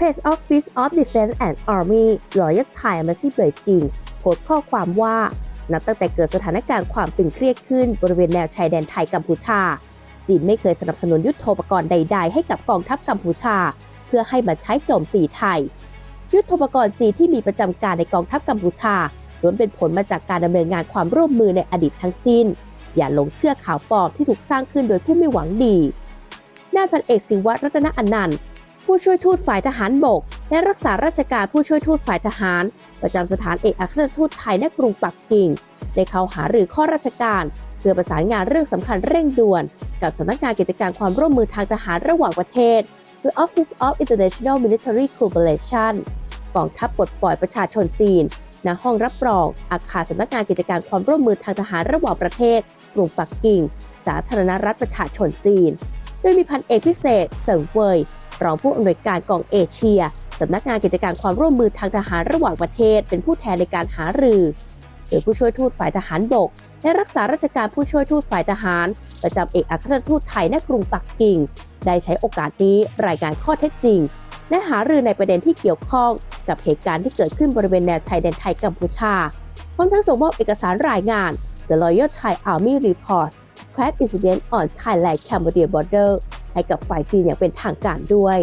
Page Office of Defense and Army รอยักชายมาซี่เบยจิงโพสต์ข้อความว่า นับตั้งแต่เกิดสถานการณ์ความตึงเครียดขึ้นบริเวณแนวชายแดนไทยกัมพูชา จีนไม่เคยสนับสนุนยุทโธปกรณ์ใด ๆ ให้กับกองทัพกัมพูชา เพื่อให้มาใช้โจมตีไทย ยุทโธปกรณ์จีนที่มีประจำการในกองทัพกัมพูชาล้วนเป็นผลมาจากการดำเนินงานความร่วมมือในอดีตทั้งสิ้น อย่าหลงเชื่อข่าวปลอมที่ถูกสร้างขึ้นโดยผู้ไม่หวังดีนายพันเอกศิวัตรัตนอนันต์ ผู้ช่วยทูตฝ่ายทหารบก และรักษาราชการผู้ช่วยทูตฝ่ายทหาร ประจำสถานเอกอัครทูตไทยณกรุงปักกิ่งได้เข้าหารือข้อราชการ เพื่อประสานงานเรื่องสำคัญเร่งด่วน กับสำนักงานกิจการความร่วมมือทางทหารระหว่างประเทศ หรือ Office of International Military Cooperation กองทัพปลดปล่อยประชาชนจีนณห้องรับรอง อาคารสำนักงานกิจการความร่วมมือทางทหารระหว่างประเทศกรุงปักกิ่ง สาธารณรัฐประชาชนจีน ดยมีพันเอกพิเศษเซิงเวยรองผู้อำนวยการกองเอเชียสำนักงานกิจการความร่วมมือทางทหารระหว่างประเทศ เป็นผู้แทนในการหารือ โดยผู้ช่วยทูตฝ่ายทหารบก และรักษาราชการผู้ช่วยทูตฝ่ายทหาร ประจำเอกอัครทูตไทยณกรุงปักกิ่ง ได้ใช้โอกาสนี้รายงานข้อเท็จจริง และหารือในประเด็นที่เกี่ยวข้อง กับเหตุการณ์ที่เกิดขึ้นบริเวณแนวชายแดนไทยกัมพูชาพร้อมทั้งส่งมอบเอกสารรายงาน The Loyal Thai Army Report Crash Incident on Thailand Cambodia Border ให้กับฝ่ายจีนอย่างเป็นทางการด้วย